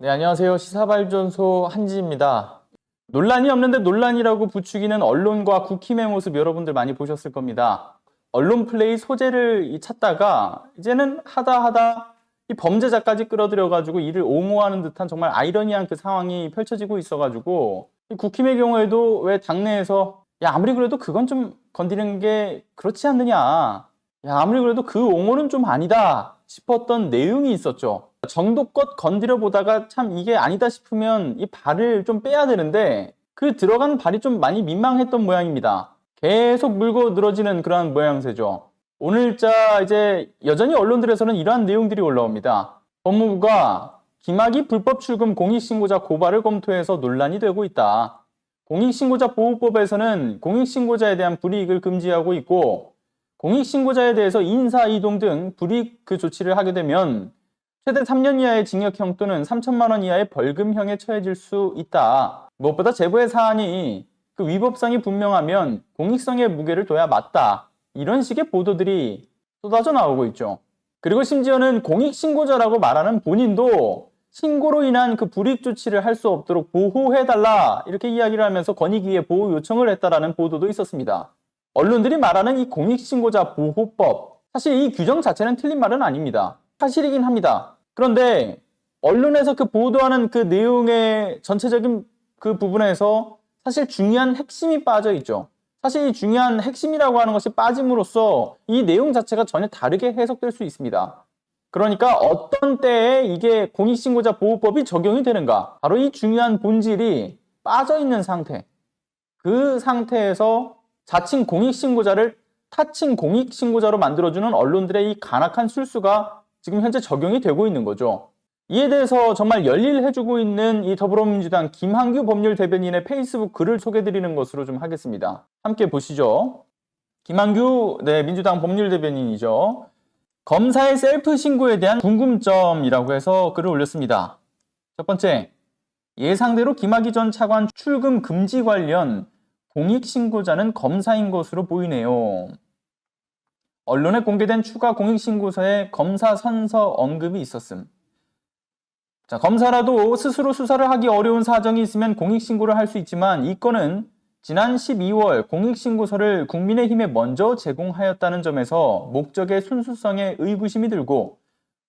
네, 안녕하세요. 시사발전소 한지입니다. 논란이 없는데 논란이라고 부추기는 언론과 국힘의 모습 여러분들 많이 보셨을 겁니다. 언론 플레이 소재를 이 찾다가 이제는 하다 하다 이 범죄자까지 끌어들여가지고 이를 옹호하는 듯한 정말 아이러니한 그 상황이 펼쳐지고 있어가지고 이 국힘의 경우에도 왜 당내에서 야 아무리 그래도 그건 좀 건드리는 게 그렇지 않느냐 야 아무리 그래도 그 옹호는 좀 아니다 싶었던 내용이 있었죠 정도껏 건드려 보다가 참 이게 아니다 싶으면 이 발을 좀 빼야 되는데 그 들어간 발이 좀 많이 민망했던 모양입니다. 계속 물고 늘어지는 그러한 모양새죠. 오늘자 이제 여전히 언론들에서는 이러한 내용들이 올라옵니다. 법무부가 김학의 불법 출금 공익신고자 고발을 검토해서 논란이 되고 있다. 공익신고자 보호법에서는 공익신고자에 대한 불이익을 금지하고 있고 공익신고자에 대해서 인사 이동 등 불이익 그 조치를 하게 되면 최대 3년 이하의 징역형 또는 3천만 원 이하의 벌금형에 처해질 수 있다. 무엇보다 제보의 사안이 그 위법성이 분명하면 공익성의 무게를 둬야 맞다. 이런 식의 보도들이 쏟아져 나오고 있죠. 그리고 심지어는 공익신고자라고 말하는 본인도 신고로 인한 그 불이익 조치를 할 수 없도록 보호해달라 이렇게 이야기를 하면서 권익위에 보호 요청을 했다라는 보도도 있었습니다. 언론들이 말하는 이 공익신고자 보호법 사실 이 규정 자체는 틀린 말은 아닙니다. 사실이긴 합니다. 그런데 언론에서 그 보도하는 그 내용의 전체적인 그 부분에서 사실 중요한 핵심이 빠져 있죠. 사실 이 중요한 핵심이라고 하는 것이 빠짐으로써 이 내용 자체가 전혀 다르게 해석될 수 있습니다. 그러니까 어떤 때에 이게 공익신고자 보호법이 적용이 되는가? 바로 이 중요한 본질이 빠져 있는 상태. 그 상태에서 자칭 공익신고자를 타칭 공익신고자로 만들어주는 언론들의 이 간악한 술수가 지금 현재 적용이 되고 있는 거죠. 이에 대해서 정말 열일해주고 있는 이 더불어민주당 김한규 법률 대변인의 페이스북 글을 소개드리는 것으로 좀 하겠습니다. 함께 보시죠. 김한규 네, 민주당 법률 대변인이죠. 검사의 셀프 신고에 대한 궁금점이라고 해서 글을 올렸습니다. 첫 번째, 예상대로 김학의 전 차관 출금 금지 관련 공익 신고자는 검사인 것으로 보이네요. 언론에 공개된 추가 공익 신고서에 검사 선서 언급이 있었음. 자, 검사라도 스스로 수사를 하기 어려운 사정이 있으면 공익 신고를 할 수 있지만 이 건은 지난 12월 공익신고서를 국민의힘에 먼저 제공하였다는 점에서 목적의 순수성에 의구심이 들고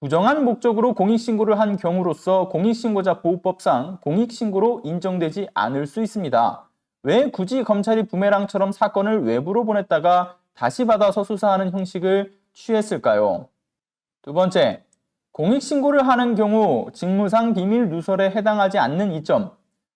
부정한 목적으로 공익신고를 한 경우로서 공익신고자 보호법상 공익신고로 인정되지 않을 수 있습니다. 왜 굳이 검찰이 부메랑처럼 사건을 외부로 보냈다가 다시 받아서 수사하는 형식을 취했을까요? 두 번째, 공익신고를 하는 경우 직무상 비밀 누설에 해당하지 않는 이점,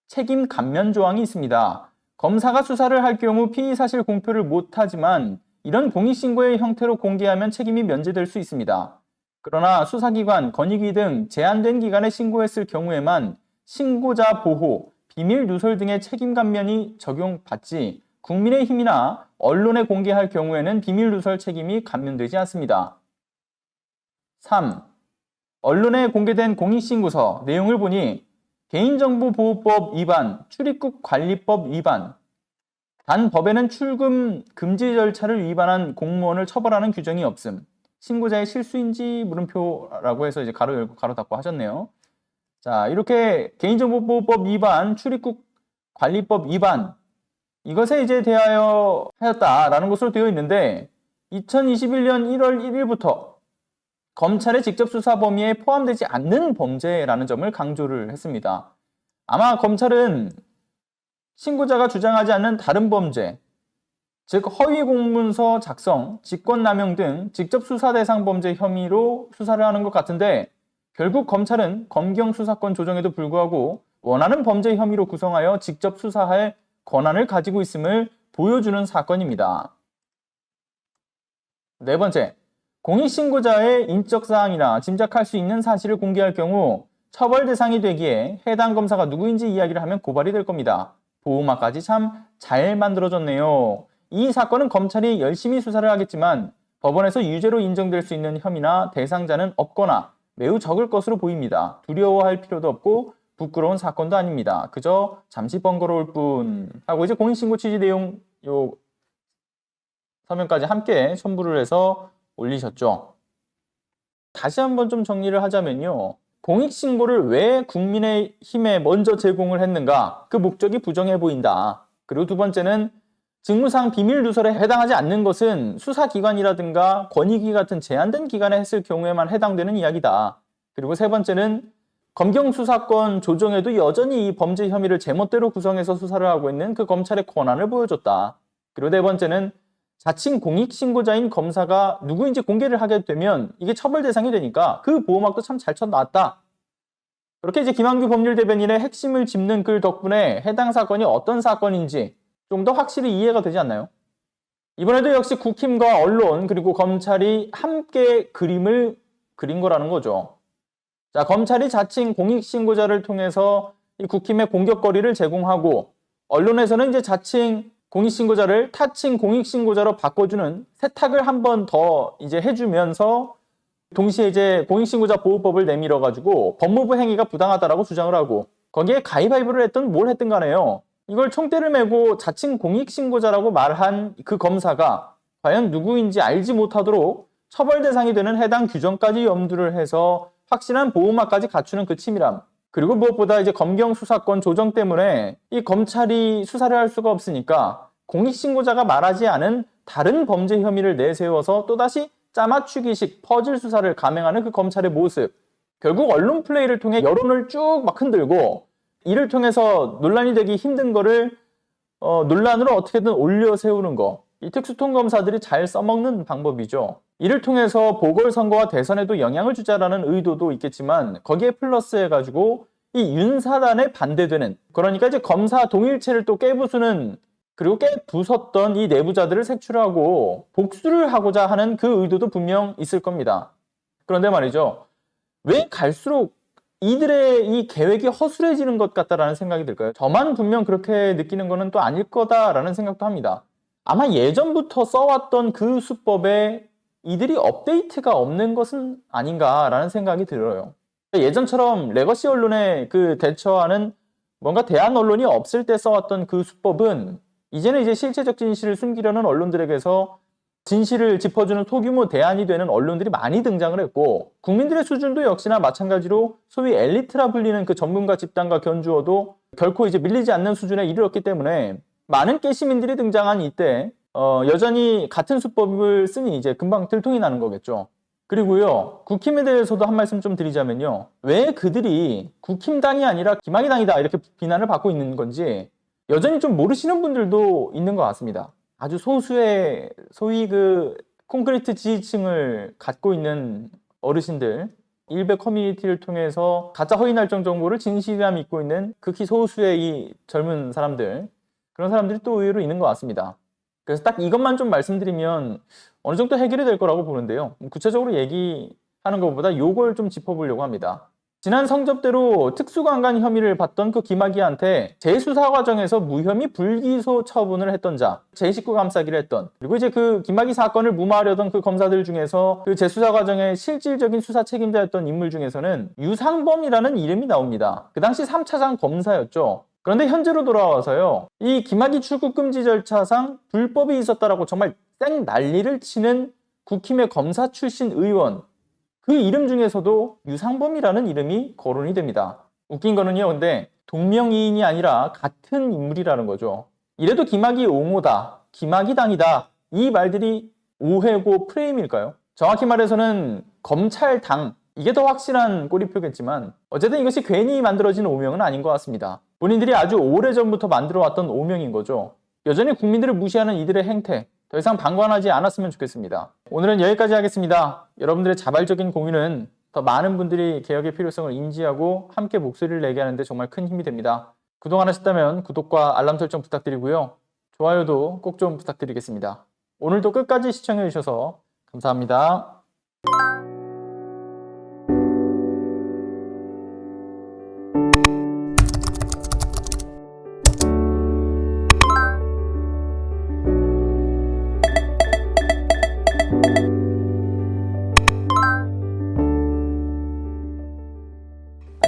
책임 감면 조항이 있습니다. 검사가 수사를 할 경우 피의 사실 공표를 못하지만 이런 공익신고의 형태로 공개하면 책임이 면제될 수 있습니다. 그러나 수사기관, 권익위 등 제한된 기관에 신고했을 경우에만 신고자 보호, 비밀 누설 등의 책임 감면이 적용받지 국민의힘이나 언론에 공개할 경우에는 비밀 누설 책임이 감면되지 않습니다. 3. 언론에 공개된 공익신고서 내용을 보니 개인정보보호법 위반, 출입국 관리법 위반, 단 법에는 출금 금지 절차를 위반한 공무원을 처벌하는 규정이 없음. 신고자의 실수인지 물음표라고 해서 이제 가로 열고 가로 닫고 하셨네요. 자, 이렇게 개인정보보호법 위반, 출입국 관리법 위반 이것에 이제 대하여 하였다라는 것으로 되어 있는데 2021년 1월 1일부터 검찰의 직접 수사 범위에 포함되지 않는 범죄라는 점을 강조를 했습니다. 아마 검찰은 신고자가 주장하지 않는 다른 범죄, 즉 허위 공문서 작성, 직권남용 등 직접 수사 대상 범죄 혐의로 수사를 하는 것 같은데 결국 검찰은 검경 수사권 조정에도 불구하고 원하는 범죄 혐의로 구성하여 직접 수사할 권한을 가지고 있음을 보여주는 사건입니다. 네 번째, 공익신고자의 인적사항이나 짐작할 수 있는 사실을 공개할 경우 처벌 대상이 되기에 해당 검사가 누구인지 이야기를 하면 고발이 될 겁니다. 보호막까지 참 잘 만들어졌네요. 이 사건은 검찰이 열심히 수사를 하겠지만 법원에서 유죄로 인정될 수 있는 혐의나 대상자는 없거나 매우 적을 것으로 보입니다. 두려워할 필요도 없고 부끄러운 사건도 아닙니다. 그저 잠시 번거로울 뿐 하고 이제 공익신고 취지 내용 요 서면까지 함께 첨부를 해서 올리셨죠. 다시 한번 좀 정리를 하자면요. 공익신고를 왜 국민의힘에 먼저 제공을 했는가? 그 목적이 부정해 보인다. 그리고 두 번째는 직무상 비밀 누설에 해당하지 않는 것은 수사기관이라든가 권익위 같은 제한된 기관에 했을 경우에만 해당되는 이야기다. 그리고 세 번째는 검경 수사권 조정에도 여전히 이 범죄 혐의를 제멋대로 구성해서 수사를 하고 있는 그 검찰의 권한을 보여줬다. 그리고 네 번째는 자칭 공익 신고자인 검사가 누구인지 공개를 하게 되면 이게 처벌 대상이 되니까 그 보호막도 참 잘 쳐놨다. 그렇게 이제 김한규 법률 대변인의 핵심을 짚는 글 덕분에 해당 사건이 어떤 사건인지 좀 더 확실히 이해가 되지 않나요? 이번에도 역시 국힘과 언론 그리고 검찰이 함께 그림을 그린 거라는 거죠. 자, 검찰이 자칭 공익신고자를 통해서 이 국힘의 공격거리를 제공하고 언론에서는 이제 자칭 공익신고자를 타칭 공익신고자로 바꿔주는 세탁을 한 번 더 이제 해주면서 동시에 이제 공익신고자 보호법을 내밀어 가지고 법무부 행위가 부당하다라고 주장을 하고 거기에 가위바위보를 했던 뭘 했든 간에요. 이걸 총대를 메고 자칭 공익신고자라고 말한 그 검사가 과연 누구인지 알지 못하도록 처벌 대상이 되는 해당 규정까지 염두를 해서 확실한 보호막까지 갖추는 그 치밀함. 그리고 무엇보다 이제 검경 수사권 조정 때문에 이 검찰이 수사를 할 수가 없으니까 공익신고자가 말하지 않은 다른 범죄 혐의를 내세워서 또다시 짜맞추기식 퍼즐 수사를 감행하는 그 검찰의 모습. 결국 언론 플레이를 통해 여론을 쭉 막 흔들고 이를 통해서 논란이 되기 힘든 거를 어, 논란으로 어떻게든 올려 세우는 거. 이 특수통 검사들이 잘 써먹는 방법이죠. 이를 통해서 보궐선거와 대선에도 영향을 주자라는 의도도 있겠지만 거기에 플러스해가지고 이 윤사단에 반대되는 그러니까 이제 검사 동일체를 또 깨부수는 그리고 깨부쉈던 이 내부자들을 색출하고 복수를 하고자 하는 그 의도도 분명 있을 겁니다. 그런데 말이죠. 왜 갈수록 이들의 이 계획이 허술해지는 것 같다라는 생각이 들까요? 저만 분명 그렇게 느끼는 거는 또 아닐 거다라는 생각도 합니다. 아마 예전부터 써왔던 그 수법에 이들이 업데이트가 없는 것은 아닌가라는 생각이 들어요. 예전처럼 레거시 언론에 그 대처하는 뭔가 대안 언론이 없을 때 써왔던 그 수법은 이제는 이제 실체적 진실을 숨기려는 언론들에게서 진실을 짚어주는 소규모 대안이 되는 언론들이 많이 등장을 했고 국민들의 수준도 역시나 마찬가지로 소위 엘리트라 불리는 그 전문가 집단과 견주어도 결코 이제 밀리지 않는 수준에 이르렀기 때문에 많은 깨시민들이 등장한 이때 어, 여전히 같은 수법을 쓰니 이제 금방 들통이 나는 거겠죠. 그리고요, 국힘에 대해서도 한 말씀 좀 드리자면요. 왜 그들이 국힘당이 아니라 기마기당이다 이렇게 비난을 받고 있는 건지 여전히 좀 모르시는 분들도 있는 것 같습니다. 아주 소수의 소위 그 콘크리트 지지층을 갖고 있는 어르신들, 일베 커뮤니티를 통해서 가짜 허위 날정 정보를 진실이라 믿고 있는 극히 소수의 이 젊은 사람들, 그런 사람들이 또 의외로 있는 것 같습니다. 그래서 딱 이것만 좀 말씀드리면 어느 정도 해결이 될 거라고 보는데요. 구체적으로 얘기하는 것보다 요걸 좀 짚어보려고 합니다. 지난 성접대로 특수강간 혐의를 받던 그 김학의한테 재수사 과정에서 무혐의 불기소 처분을 했던 자, 제19 감싸기를 했던, 그리고 이제 그 김학의 사건을 무마하려던 그 검사들 중에서 그 재수사 과정의 실질적인 수사 책임자였던 인물 중에서는 유상범이라는 이름이 나옵니다. 그 당시 3차장 검사였죠. 그런데 현재로 돌아와서요, 이 김학의 출국 금지 절차상 불법이 있었다라고 정말 땡 난리를 치는 국힘의 검사 출신 의원, 그 이름 중에서도 유상범이라는 이름이 거론이 됩니다. 웃긴 거는요, 근데 동명이인이 아니라 같은 인물이라는 거죠. 이래도 김학이 옹호다, 김학이 당이다, 이 말들이 오해고 프레임일까요? 정확히 말해서는 검찰당, 이게 더 확실한 꼬리표겠지만, 어쨌든 이것이 괜히 만들어진 오명은 아닌 것 같습니다. 본인들이 아주 오래전부터 만들어왔던 오명인 거죠. 여전히 국민들을 무시하는 이들의 행태, 더 이상 방관하지 않았으면 좋겠습니다. 오늘은 여기까지 하겠습니다. 여러분들의 자발적인 공유는 더 많은 분들이 개혁의 필요성을 인지하고 함께 목소리를 내게 하는데 정말 큰 힘이 됩니다. 그동안 하셨다면 구독과 알람 설정 부탁드리고요. 좋아요도 꼭 좀 부탁드리겠습니다. 오늘도 끝까지 시청해 주셔서 감사합니다.